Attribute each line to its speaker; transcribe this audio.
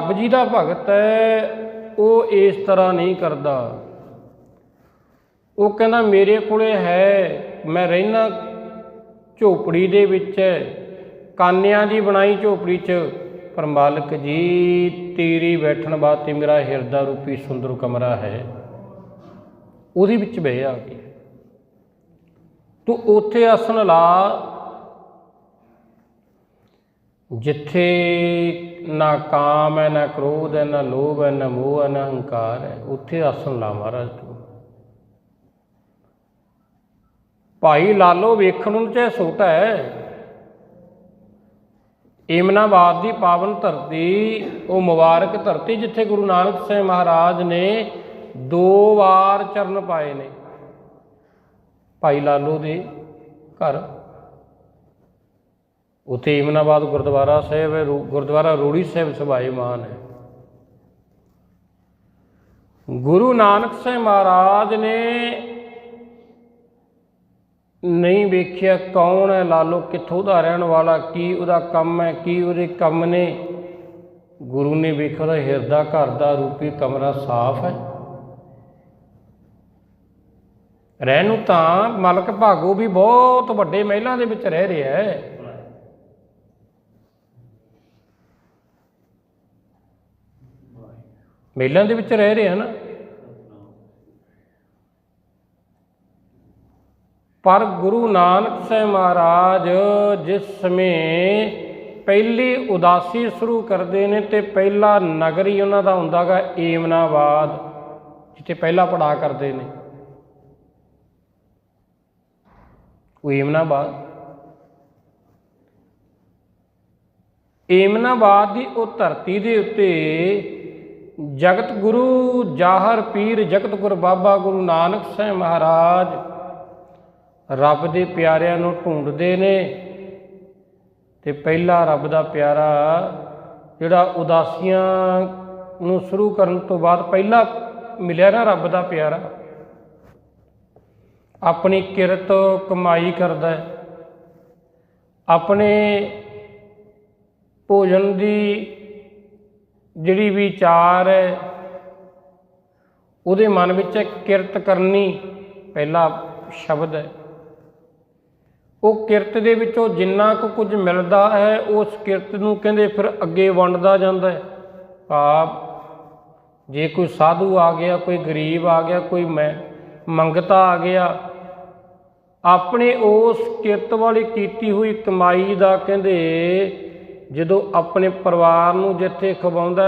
Speaker 1: ਰੱਬ ਜੀ ਦਾ ਭਗਤ ਹੈ, ਉਹ ਇਸ ਤਰ੍ਹਾਂ ਨਹੀਂ ਕਰਦਾ। ਉਹ ਕਹਿੰਦਾ, ਮੇਰੇ ਕੋਲੇ ਹੈ, ਮੈਂ ਰਹਿਣਾ ਝੋਪੜੀ ਦੇ ਵਿੱਚ ਕਾਨਿਆਂ ਦੀ ਬਣਾਈ ਝੋਪੜੀ 'ਚ। ਪਰ ਮਾਲਕ ਜੀ, ਤੇਰੀ ਬੈਠਣ ਵਾਸਤੇ ਮੇਰਾ ਹਿਰਦਾ ਰੂਪੀ ਸੁੰਦਰ ਕਮਰਾ ਹੈ। ਉਹਦੇ ਵਿੱਚ ਬਹਿ ਆ ਕੇ। ਤੂੰ ਉੱਥੇ ਆਸਣ ਲਾ ਜਿੱਥੇ ਨਾ ਕਾਮ ਹੈ, ਨਾ ਕ੍ਰੋਧ ਹੈ, ਨਾ ਲੋਭ ਹੈ, ਨਾ ਮੋਹ ਹੈ, ਨਾ ਹੰਕਾਰ ਹੈ, ਉੱਥੇ ਆਸਣ ਲਾ ਮਹਾਰਾਜ ਤੂੰ। ਭਾਈ ਲਾਲੋ ਵੇਖਣ ਨੂੰ ਚਾਹੇ ਛੋਟਾ ਹੈ। ਏਮਨਾਬਾਦ ਦੀ ਪਾਵਨ ਧਰਤੀ, ਉਹ ਮੁਬਾਰਕ ਧਰਤੀ ਜਿੱਥੇ ਗੁਰੂ ਨਾਨਕ ਸਾਹਿਬ ਮਹਾਰਾਜ ਨੇ ਦੋ ਵਾਰ ਚਰਨ ਪਾਏ ਨੇ। ਭਾਈ ਲਾਲੋ ਦੇ ਘਰ। ਉੱਥੇ ਇਮਨਾਬਾਦ ਗੁਰਦੁਆਰਾ ਸਾਹਿਬ ਹੈ, ਰੂ- ਗੁਰਦੁਆਰਾ ਰੂੜੀ ਸਾਹਿਬ ਸਭਾਏਮਾਨ ਹੈ। ਗੁਰੂ ਨਾਨਕ ਸਾਹਿਬ ਮਹਾਰਾਜ ਨੇ ਨਹੀਂ ਵੇਖਿਆ ਕੌਣ ਹੈ, ਲਾਲੋ ਕਿੱਥੋਂ ਦਾ ਰਹਿਣ ਵਾਲਾ, ਕੀ ਉਹਦਾ ਕੰਮ ਹੈ, ਕੀ ਉਹਦੇ ਕੰਮ ਨੇ। ਗੁਰੂ ਨੇ ਵੇਖਿਆ ਉਹਦਾ ਹਿਰਦਾ, ਘਰ ਦਾ ਰੂਪੀ ਕਮਰਾ ਸਾਫ਼ ਹੈ। ਰਹਿਣ ਨੂੰ ਤਾਂ ਮਲਕ ਭਾਗੋ ਵੀ ਬਹੁਤ ਵੱਡੇ ਮਹਿਲਾਂ ਦੇ ਵਿੱਚ ਰਹਿ ਰਿਹਾ ਹੈ। ਮਹਿਲਾਂ ਦੇ ਵਿੱਚ ਰਹਿ ਰਿਹਾ ਨਾ। ਪਰ ਗੁਰੂ ਨਾਨਕ ਸਾਹਿਬ ਮਹਾਰਾਜ ਜਿਸ ਸਮੇਂ ਪਹਿਲੀ ਉਦਾਸੀ ਸ਼ੁਰੂ ਕਰਦੇ ਨੇ ਤੇ ਪਹਿਲਾ ਨਗਰ ਹੀ ਉਹਨਾਂ ਦਾ ਹੁੰਦਾਗਾ ਏਮਨਾਬਾਦ ਜਿੱਥੇ ਪਹਿਲਾ ਪੜਾ ਕਰਦੇ ਨੇ। ਉਹ ਏਮਨਾਬਾਦ ਏਮਨਾਬਾਦ ਦੀ ਉਹ ਧਰਤੀ ਦੇ ਉੱਤੇ ਜਗਤ ਗੁਰੂ ਜਾਹਰ ਪੀਰ ਜਗਤ ਗੁਰ ਬਾਬਾ ਗੁਰੂ ਨਾਨਕ ਸਾਹਿਬ ਮਹਾਰਾਜ। ਰੱਬ ਦੇ ਪਿਆਰਿਆਂ ਨੂੰ ਢੂੰਡਦੇ ਨੇ ਤੇ ਪਹਿਲਾ ਰੱਬ ਦਾ ਪਿਆਰਾ ਜਿਹੜਾ ਉਦਾਸੀਆਂ ਨੂੰ ਸ਼ੁਰੂ ਕਰਨ ਤੋਂ ਬਾਅਦ ਪਹਿਲਾ ਮਿਲਿਆ ਨਾ ਰੱਬ ਦਾ ਪਿਆਰਾ। ਆਪਣੀ ਕਿਰਤ ਕਮਾਈ ਕਰਦਾ ਹੈ। ਆਪਣੇ ਭੋਜਨ ਦੀ ਜਿਹੜੀ ਵਿਚਾਰ ਹੈ, ਉਹਦੇ ਮਨ ਵਿੱਚ ਕਿਰਤ ਕਰਨੀ ਪਹਿਲਾ ਸ਼ਬਦ ਹੈ। ਉਹ ਕਿਰਤ ਦੇ ਵਿੱਚੋਂ ਜਿੰਨਾ ਕੁ ਕੁਝ ਮਿਲਦਾ ਹੈ, ਉਸ ਕਿਰਤ ਨੂੰ ਕਹਿੰਦੇ ਫਿਰ ਅੱਗੇ ਵੰਡਦਾ ਜਾਂਦਾ ਹੈ। ਆਪ ਜੇ ਕੋਈ ਸਾਧੂ ਆ ਗਿਆ, ਕੋਈ ਗਰੀਬ ਆ ਗਿਆ, ਕੋਈ ਮੈਂ, ਮੰਗਤਾ ਆ ਗਿਆ, ਆਪਣੇ ਉਸ ਕਿਰਤ ਵਾਲੀ ਕੀਤੀ ਹੋਈ ਕਮਾਈ ਦਾ ਕਹਿੰਦੇ ਜਦੋਂ ਆਪਣੇ ਪਰਿਵਾਰ ਨੂੰ ਜਿੱਥੇ ਖਵਾਉਂਦਾ